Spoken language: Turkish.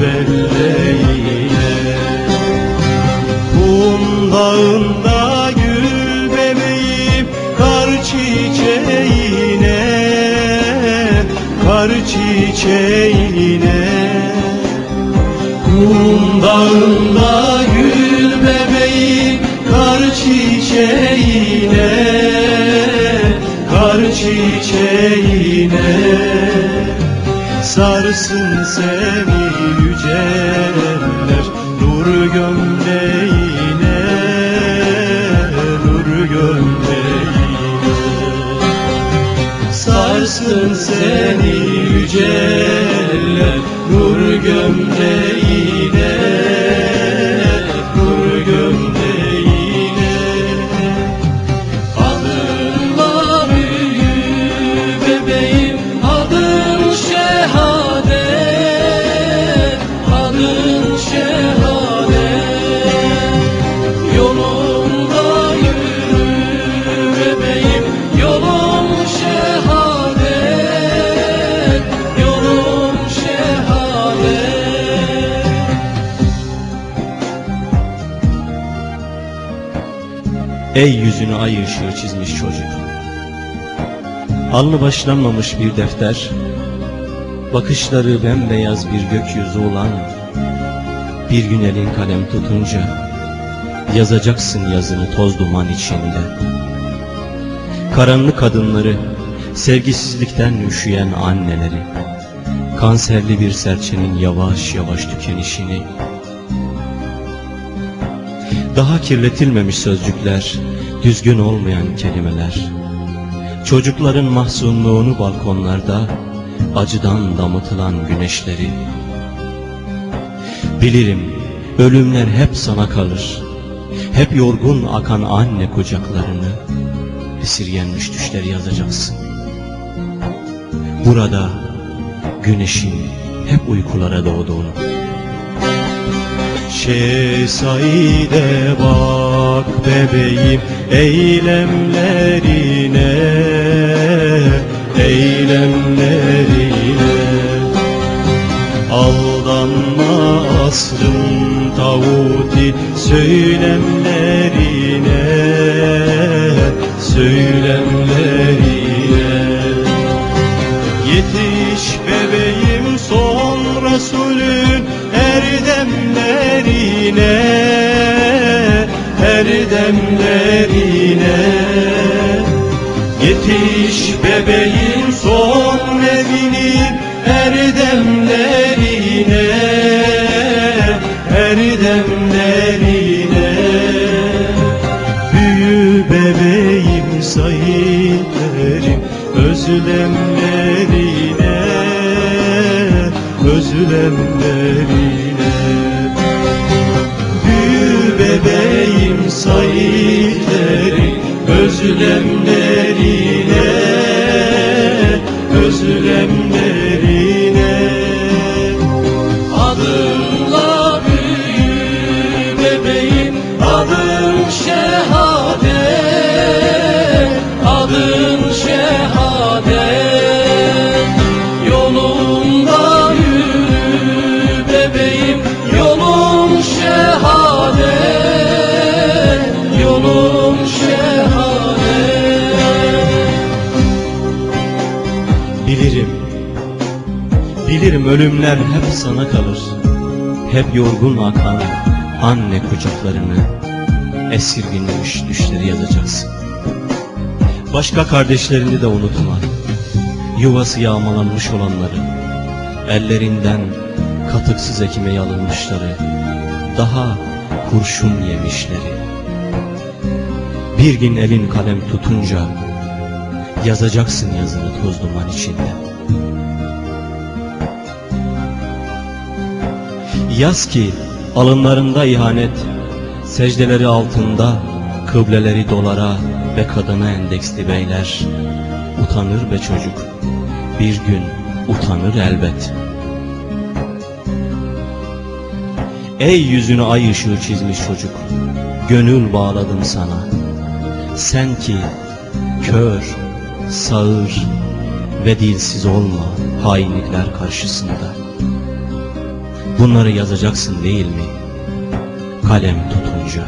belleğine Kum dağında gül bebeğim kar çiçeğine Kar çiçeğine. Kum dağında gül bebeğim kar çiçeğine Kar çiçeğine Sarsın seni yüceler Nur gömleğine Nur gömleğine. Sarsın seni yüceler Nur gömleğine Ey yüzünü ay ışığı çizmiş çocuk. Alnı başlanmamış bir defter Bakışları bembeyaz bir gökyüzü olan Bir gün elin kalem tutunca Yazacaksın yazını toz duman içinde. Karanlık kadınları Sevgisizlikten üşüyen anneleri Kanserli bir serçenin yavaş yavaş tükenişini daha kirletilmemiş sözcükler, düzgün olmayan kelimeler. Çocukların mahzunluğunu balkonlarda, acıdan damıtılan güneşleri. Bilirim, ölümler hep sana kalır. Hep yorgun akan anne kucaklarını, esirgenmiş düşleri yazacaksın. Burada güneşin hep uykulara doğduğunu. Şehzade bak bebeğim eylemlerine Eylemlerine. Aldanma asrın tavuti söylemlerine Söylemlerine Erdemlerine Yetiş bebeğim son evinin erdemlerine Erdemlerine Büyü bebeğim sahiplerim özlemlerine. Özlemlerine özlemlerine bilirim ölümler hep sana kalır. Hep yorgun akan anne kucaklarını, esirginlemiş düşleri yazacaksın. Başka kardeşlerini de unutma. Yuvası yağmalanmış olanları, ellerinden katıksız ekmeği alınmışları, daha kurşun yemişleri. Bir gün elin kalem tutunca, Yazacaksın yazını toz duman içinde Yaz ki alınlarında ihanet Secdeleri altında Kıbleleri dolara ve kadına endeksli beyler. Utanır be çocuk Bir gün utanır elbet. Ey yüzünü ay ışığı çizmiş çocuk Gönül bağladım sana. Sen ki kör, sağır ve dilsiz olma hainlikler karşısında Bunları yazacaksın değil mi? Kalem tutunca